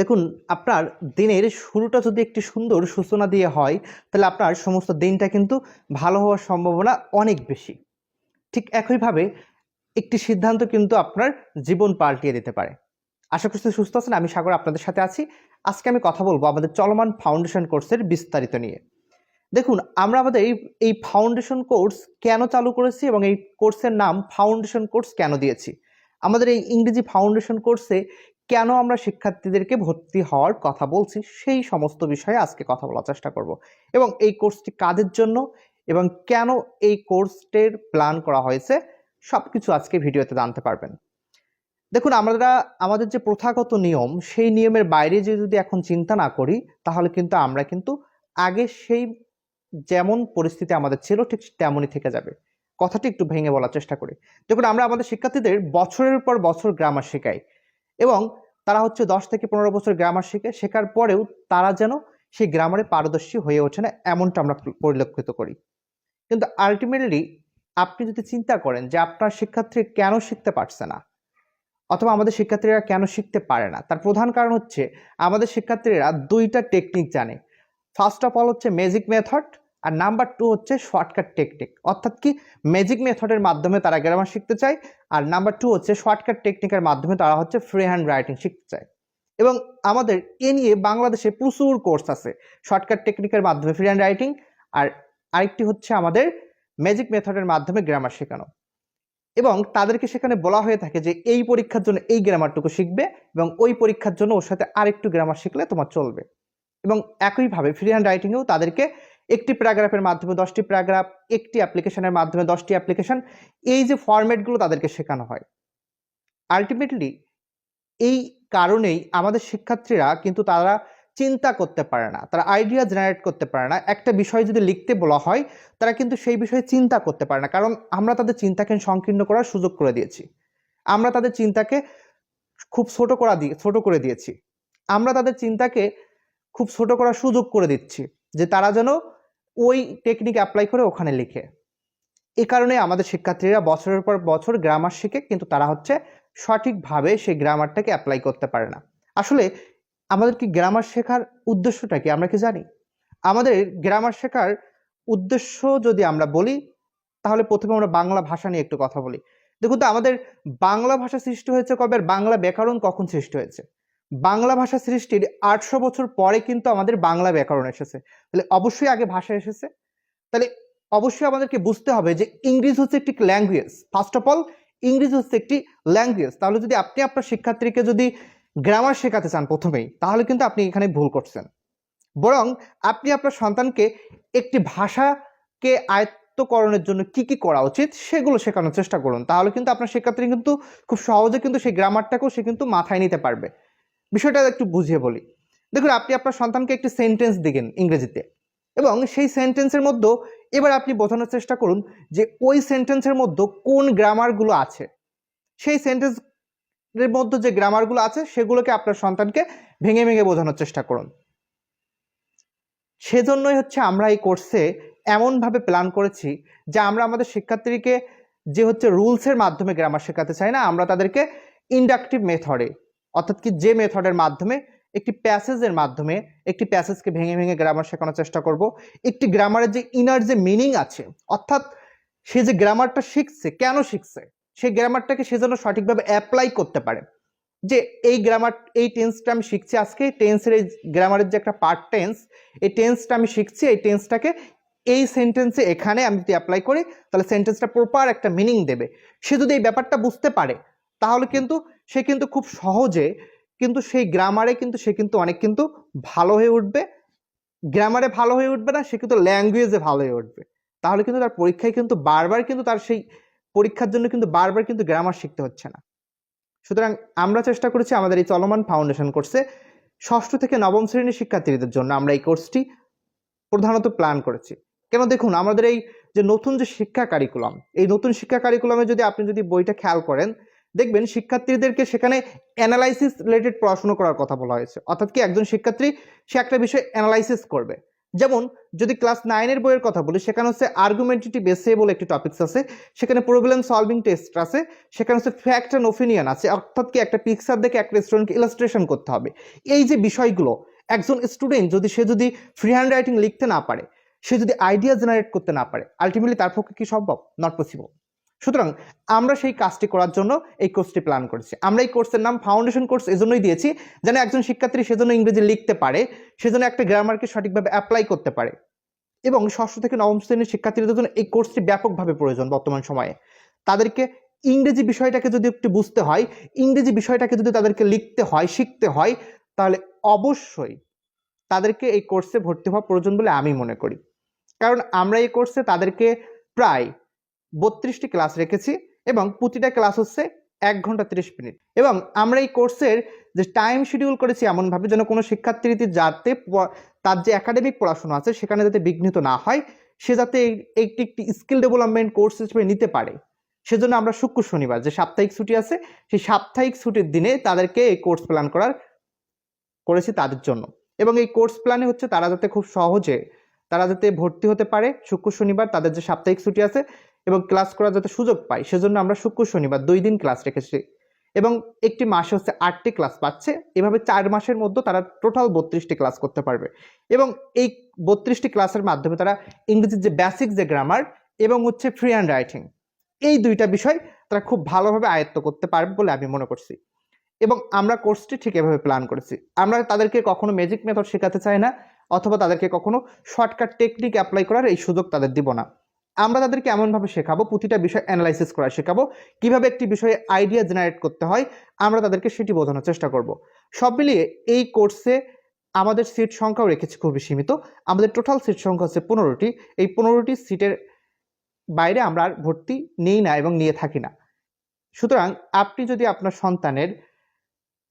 দেখুন, আপনার দিনের শুরুটা যদি একটি সুন্দর সূচনা দিয়ে হয়, তাহলে আপনার সমস্ত দিনটা কিন্তু ভালো হওয়ার সম্ভাবনা অনেক বেশি। ঠিক একইভাবে একটি সিদ্ধান্ত কিন্তু আপনার জীবন পাল্টিয়ে দিতে পারে। আশা করছি সুস্থ আছেন, আমি সাগর আপনাদের সাথে আছি। আজকে আমি কথা বলব আমাদের চলমান ফাউন্ডেশন কোর্সের বিস্তারিত নিয়ে। দেখুন, আমরা আমাদের এই এই ফাউন্ডেশন কোর্স কেন চালু করেছি এবং এই কোর্সের নাম ফাউন্ডেশন কোর্স কেন দিয়েছি? আমাদের এই ইংরেজি ফাউন্ডেশন কোর্সে কেন আমরা শিক্ষার্থীদেরকে ভর্তি হওয়ার কথা বলছি, সেই সমস্ত বিষয়ে আজকে কথা বলার চেষ্টা করব। এবং এই কোর্সটি কাদের জন্য এবং কেন এই কোর্সটির প্ল্যান করা হয়েছে সব কিছু আজকে ভিডিওতে জানতে পারবেন। দেখুন, আমরা, আমাদের যে প্রথাগত নিয়ম, সেই নিয়মের বাইরে যে যদি এখন চিন্তা না করি, তাহলে কিন্তু আমরা কিন্তু আগে সেই যেমন পরিস্থিতি আমাদের ছিল, ঠিক তেমনই থেকে যাবে। কথাটি একটু ভেঙে বলার চেষ্টা করি। দেখুন, আমরা আমাদের শিক্ষার্থীদের বছরের পর বছর গ্রামার শেখাই। এবং তারা হচ্ছে দশ থেকে পনেরো বছর গ্রামার শিখে, শেখার পরেও তারা যেন সেই গ্রামারে পারদর্শী হয়ে ওঠে না, এমনটা আমরা পরিলক্ষিত করি। কিন্তু আলটিমেটলি আপনি যদি চিন্তা করেন যে আপনার শিক্ষার্থী কেন শিখতে পারছে না, অথবা আমাদের শিক্ষার্থীরা কেন শিখতে পারে না, তার প্রধান কারণ হচ্ছে আমাদের শিক্ষার্থীরা দুইটা টেকনিক জানে। ফার্স্ট অফ অল হচ্ছে ম্যাজিক মেথড আর নাম্বার টু হচ্ছে শর্টকাট টেকনিক অর্থাৎ কি? ম্যাজিক মেথডের মাধ্যমে তারা গ্রামার শিখতে চায়, আর নাম্বার টু হচ্ছে শর্টকাট টেকনিকের মাধ্যমে তারা হচ্ছে ফ্রি হ্যান্ড রাইটিং শিখতে চায়। এবং আমাদের এ নিয়ে বাংলাদেশে প্রচুর কোর্স আছে শর্টকাট টেকনিকের মাধ্যমে ফ্রি হ্যান্ড রাইটিং আর আরেকটি হচ্ছে আমাদের ম্যাজিক মেথডের মাধ্যমে গ্রামার শেখানো। এবং তাদেরকে সেখানে বলা হয়ে থাকে যে এই পরীক্ষার জন্য এই গ্রামারটুকু শিখবে এবং ওই পরীক্ষার জন্য ওর সাথে আরেকটু গ্রামার শিখলে তোমার চলবে। এবং একইভাবে ফ্রি হ্যান্ড রাইটিংয়েও তাদেরকে একটি প্যারাগ্রাফের মাধ্যমে দশটি প্যারাগ্রাফ, একটি অ্যাপ্লিকেশনের মাধ্যমে দশটি অ্যাপ্লিকেশন, এই যে ফরম্যাটগুলো তাদেরকে শেখানো হয়। আলটিমেটলি এই কারণেই আমাদের শিক্ষার্থীরা কিন্তু তারা চিন্তা করতে পারে না, তারা আইডিয়া জেনারেট করতে পারে না। একটা বিষয় যদি লিখতে বলা হয়, তারা কিন্তু সেই বিষয়ে চিন্তা করতে পারে না, কারণ আমরা তাদের চিন্তাকে সংকীর্ণ করার সুযোগ করে দিয়েছি। আমরা তাদের চিন্তাকে খুব ছোট করা দিয়ে, ছোট করে দিয়েছি। আমরা তাদের চিন্তাকে খুব ছোট করার সুযোগ করে দিচ্ছি যে তারা যেন ওই টেকনিক অ্যাপ্লাই করে ওখানে লিখে। এ কারণে আমাদের শিক্ষার্থীরা বছরের পর বছর গ্রামার শিখে, কিন্তু তারা হচ্ছে সঠিকভাবে সেই গ্রামারটাকে অ্যাপ্লাই করতে পারে না। আসলে আমাদের কি গ্রামার শেখার উদ্দেশ্যটা কি আমরা কি জানি? আমাদের গ্রামার শেখার উদ্দেশ্য যদি আমরা বলি, তাহলে প্রথমে আমরা বাংলা ভাষা নিয়ে একটু কথা বলি। দেখুন তো, আমাদের বাংলা ভাষা সৃষ্টি হয়েছে কবে বাংলা ব্যাকরণ কখন সৃষ্টি হয়েছে? বাংলা ভাষা সৃষ্টির আটশো বছর পরে কিন্তু আমাদের বাংলা ব্যাকরণ এসেছে। তাহলে অবশ্যই আগে ভাষা এসেছে। তাহলে অবশ্যই আমাদেরকে বুঝতে হবে যে ইংরেজি হচ্ছে একটি ল্যাঙ্গুয়েজ ফার্স্ট অফ অল ইংরেজি হচ্ছে একটি ল্যাঙ্গুয়েজ তাহলে যদি আপনি আপনার শিক্ষার্থীকে যদি গ্রামার শেখাতে চান প্রথমেই, তাহলে কিন্তু আপনি এখানে ভুল করছেন। বরং আপনি আপনার সন্তানকে একটি ভাষাকে আয়ত্তকরণের জন্য কি কি করা উচিত সেগুলো শেখানোর চেষ্টা করুন। তাহলে কিন্তু আপনার শিক্ষার্থী কিন্তু খুব সহজে কিন্তু সেই গ্রামারটাকেও সে কিন্তু মাথায় নিতে পারবে। বিষয়টা একটু বুঝিয়ে বলি। দেখুন, আপনি আপনার সন্তানকে একটি সেন্টেন্স দিবেন ইংরেজিতে এবং সেই সেন্টেন্সের মধ্যে এবার আপনি বোঝানোর চেষ্টা করুন যে ওই সেন্টেন্সের মধ্যে কোন গ্রামারগুলো আছে। সেই সেন্টেন্স এর মধ্যে যে গ্রামারগুলো আছে, সেগুলোকে আপনার সন্তানকে ভেঙে ভেঙে বোঝানোর চেষ্টা করুন। সেজন্যই হচ্ছে আমরা এই কোর্সে এমনভাবে প্ল্যান করেছি যে আমরা আমাদের শিক্ষার্থীকে যে হচ্ছে রুলসের মাধ্যমে গ্রামার শেখাতে চাই না, আমরা তাদেরকে ইন্ডাকটিভ মেথডে অর্থাৎ কি যে মেথডের মাধ্যমে, একটি প্যাসেজের মাধ্যমে একটি প্যাসেজকে ভেঙে ভেঙে গ্রামার শেখানোর চেষ্টা করব। একটি গ্রামারের যে ইনার যে মিনিং আছে, অর্থাৎ সে যে গ্রামারটা শিখছে, কেন শিখছে সেই গ্রামারটাকে সে যেন সঠিকভাবে অ্যাপ্লাই করতে পারে। যে এই গ্রামার এই টেন্সটা আমি শিখছি আজকে টেন্সের এই গ্রামারের যে একটা পার্ট টেন্স এই টেন্সটা আমি শিখছি, এই টেন্সটাকে এই সেন্টেন্সে এখানে আমি যদি অ্যাপ্লাই করি, তাহলে সেন্টেন্সটা প্রপার একটা মিনিং দেবে। সে যদি এই ব্যাপারটা বুঝতে পারে, তাহলে কিন্তু সে কিন্তু খুব সহজে কিন্তু সেই গ্রামারে কিন্তু সে কিন্তু অনেক কিন্তু ভালো হয়ে উঠবে। গ্রামারে ভালো হয়ে উঠবে না, সে কিন্তু ল্যাঙ্গুয়েজে ভালো হয়ে উঠবে। তাহলে কিন্তু তার পরীক্ষায় কিন্তু বারবার কিন্তু তার সেই পরীক্ষার জন্য কিন্তু বারবার কিন্তু গ্রামার শিখতে হচ্ছে না। সুতরাং আমরা চেষ্টা করেছি আমাদের এই চলমান ফাউন্ডেশন কোর্সে ষষ্ঠ থেকে নবম শ্রেণির শিক্ষার্থীদের জন্য আমরা এই কোর্সটি প্রধানত প্ল্যান করেছি। কেন দেখুন, আমাদের এই যে নতুন যে শিক্ষা কারিকুলাম এই নতুন শিক্ষা কারিকুলামে যদি আপনি যদি বইটা খেয়াল করেন দেখবেন শিক্ষার্থীদেরকে সেখানে অ্যানালাইসিস রিলেটেড পড়াশোনা করার কথা বলা হয়েছে। অর্থাৎ কি একজন শিক্ষার্থী, সে একটা বিষয় অ্যানালাইসিস করবে। যেমন যদি ক্লাস নাইনের বইয়ের কথা বলি, সেখানে হচ্ছে আর্গুমেন্টেটিভ এসে বলে একটি টপিক্স আছে, সেখানে প্রবলেম সলভিং টেস্ট আছে, সেখানে হচ্ছে ফ্যাক্ট অ্যান্ড ওপিনিয়ন আছে, অর্থাৎ কি একটা পিকচার দেখে একটা স্টুডেন্টকে ইলাস্ট্রেশন করতে হবে। এই যে বিষয়গুলো, একজন স্টুডেন্ট যদি, সে যদি ফ্রি হ্যান্ড রাইটিং লিখতে না পারে, সে যদি আইডিয়া জেনারেট করতে না পারে আলটিমেটলি তার পক্ষে কি সম্ভব? নট পসিবল সুতরাং আমরা সেই কাজটি করার জন্য এই কোর্সটি প্ল্যান করেছি। আমরা এই কোর্সের নাম ফাউন্ডেশন কোর্স এজন্যই দিয়েছি যেন একজন শিক্ষার্থী সেজন্য ইংরেজি লিখতে পারে, সেজন্য একটা গ্রামারকে সঠিকভাবে অ্যাপ্লাই করতে পারে এবং ষষ্ঠ থেকে নবম শ্রেণির শিক্ষার্থীদের জন্য এই কোর্সটি ব্যাপকভাবে প্রয়োজন বর্তমান সময়ে। তাদেরকে ইংরেজি বিষয়টাকে যদি একটু বুঝতে হয়, ইংরেজি বিষয়টাকে যদি তাদেরকে লিখতে হয়, শিখতে হয়, তাহলে অবশ্যই তাদেরকে এই কোর্সে ভর্তি হওয়া প্রয়োজন বলে আমি মনে করি। কারণ আমরা এই কোর্সে তাদেরকে প্রায় বত্রিশটি ক্লাস রেখেছি এবং প্রতিটা ক্লাস হচ্ছে এক ঘণ্টা তিরিশ মিনিট। এবং আমরা এই কোর্সের যে টাইম শিডিউল করেছি এমনভাবে যেন কোনো শিক্ষার্থী যাতে তার যে একাডেমিক পড়াশোনা আছে সেখানে যাতে বিঘ্নিত না হয়, সে যাতে একটি একটি স্কিল ডেভেলপমেন্ট কোর্স হিসেবে নিতে পারে। সেজন্য আমরা শুক্র শনিবার যে সাপ্তাহিক ছুটি আছে, সেই সাপ্তাহিক ছুটির দিনে তাদেরকে এই কোর্স প্ল্যান করার, করেছি তাদের জন্য। এবং এই কোর্স প্ল্যানে হচ্ছে তারা যাতে খুব সহজে, তারা যাতে ভর্তি হতে পারে। শুক্র শনিবার তাদের যে সাপ্তাহিক ছুটি আছে এবং ক্লাস করার যাতে সুযোগ পায় সেজন্য আমরা শুক্র শনিবার দুই দিন ক্লাস রেখেছি। এবং একটি মাসে হচ্ছে আটটি ক্লাস পাচ্ছে, এভাবে চার মাসের মধ্যে তারা টোটাল বত্রিশটি ক্লাস করতে পারবে। এবং এই বত্রিশটি ক্লাসের মাধ্যমে তারা ইংরেজির যে বেসিক যে গ্রামার এবং হচ্ছে ফ্রি অ্যান্ড রাইটিং এই দুইটা বিষয় তারা খুব ভালোভাবে আয়ত্ত করতে পারবে বলে আমি মনে করছি। এবং আমরা কোর্সটি ঠিক এভাবে প্ল্যান করেছি। আমরা তাদেরকে কখনো ম্যাজিক মেথড শেখাতে চাই না, অথবা তাদেরকে কখনো শর্টকাট টেকনিক অ্যাপ্লাই করার এই সুযোগ তাদের দিব না। আমরা তাদেরকে এমনভাবে শেখাবো, প্রতিটা বিষয় অ্যানালাইসিস করা শেখাবো, কীভাবে একটি বিষয়ে আইডিয়া জেনারেট করতে হয়, আমরা তাদেরকে সেটি বোঝানোর চেষ্টা করব। সব মিলিয়ে এই কোর্সে আমাদের সিট সংখ্যাও রেখেছি খুবই সীমিত। আমাদের টোটাল সিট সংখ্যা হচ্ছে পনেরোটি। এই পনেরোটি সিটের বাইরে আমরা আর ভর্তি নেই না এবং নিয়ে থাকি না। সুতরাং আপনি যদি আপনার সন্তানের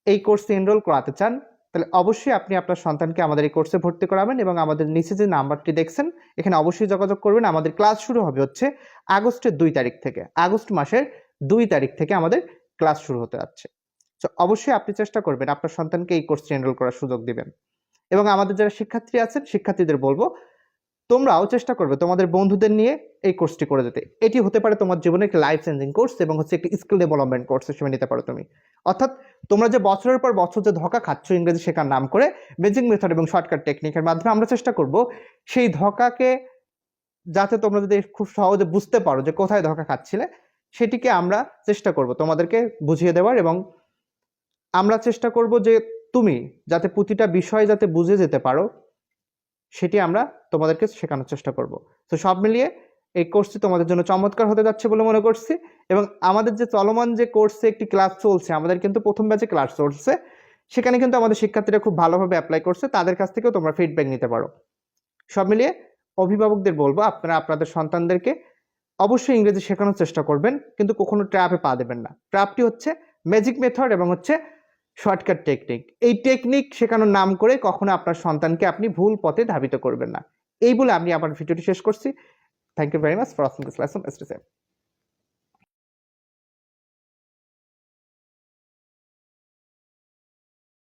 এই কোর্সে এনরোল করাতে চান তাহলে অবশ্যই আপনি আপনার সন্তানকে আমাদের এই কোর্সে ভর্তি করাবেন এবং আমাদের নিচে যে নাম্বারটি দেখছেন, এখানে অবশ্যই যোগাযোগ করবেন। আমাদের ক্লাস শুরু হবে হচ্ছে আগস্টের দুই তারিখ থেকে। আগস্ট মাসের দুই তারিখ থেকে আমাদের ক্লাস শুরু হতে যাচ্ছে। তো অবশ্যই আপনি চেষ্টা করবেন আপনার সন্তানকে এই কোর্সে এনরোল করার সুযোগ দিবেন। এবং আমাদের যারা শিক্ষার্থী আছেন, শিক্ষার্থীদের বলব তোমরাও চেষ্টা করবে তোমাদের বন্ধুদের নিয়ে এই কোর্সটি করে যেতে। এটি হতে পারে তোমার জীবনে একটি লাইফ চেঞ্জিং কোর্স এবং হচ্ছে একটি স্কিল ডেভেলপমেন্ট কোর্স হিসেবে নিতে পারো তুমি। অর্থাৎ তোমরা যে বছরের পর বছর যে ধকা খাচ্ছ ইংরেজি শেখার নাম করে বেজিং মেথড এবং শর্টকাট টেকনিকের মাধ্যমে আমরা চেষ্টা করব সেই ধকাকে যাতে তোমরা যদি খুব সহজে বুঝতে পারো যে কোথায় ধকা খাচ্ছিলে, সেটিকে আমরা চেষ্টা করব তোমাদেরকে বুঝিয়ে দেওয়ার এবং আমরা চেষ্টা করব যে তুমি যাতে প্রতিটা বিষয় যাতে বুঝে যেতে পারো সেটি আমরা তোমাদেরকে শেখানোর চেষ্টা করব। তো সব মিলিয়ে এই কোর্সটি তোমাদের জন্য চমৎকার হতে যাচ্ছে বলে মনে করছি এবং আমাদের যে চলমান যে কোর্সে একটি ক্লাস চলছে, আমাদের কিন্তু প্রথম ব্যাচে ক্লাস চলছে, সেখানে কিন্তু আমাদের শিক্ষার্থীরা খুব ভালোভাবে অ্যাপ্লাই করছে, তাদের কাছ থেকেও তোমরা ফিডব্যাক নিতে পারো। সব মিলিয়ে অভিভাবকদের বলব, আপনারা আপনাদের সন্তানদেরকে অবশ্যই ইংরেজি শেখানোর চেষ্টা করবেন, কিন্তু কখনো ট্র্যাপে পা দেবেন না। ট্র্যাপটি হচ্ছে ম্যাজিক মেথড এবং হচ্ছে শর্টকাট টেকনিক এই টেকনিক শেখানোর নাম করে কখনো আপনার সন্তানকে আপনি ভুল পথে ধাবিত করবেন না। এই বলে আমি আমার ভিডিওটি শেষ করছি। Thank you very much for watching this lesson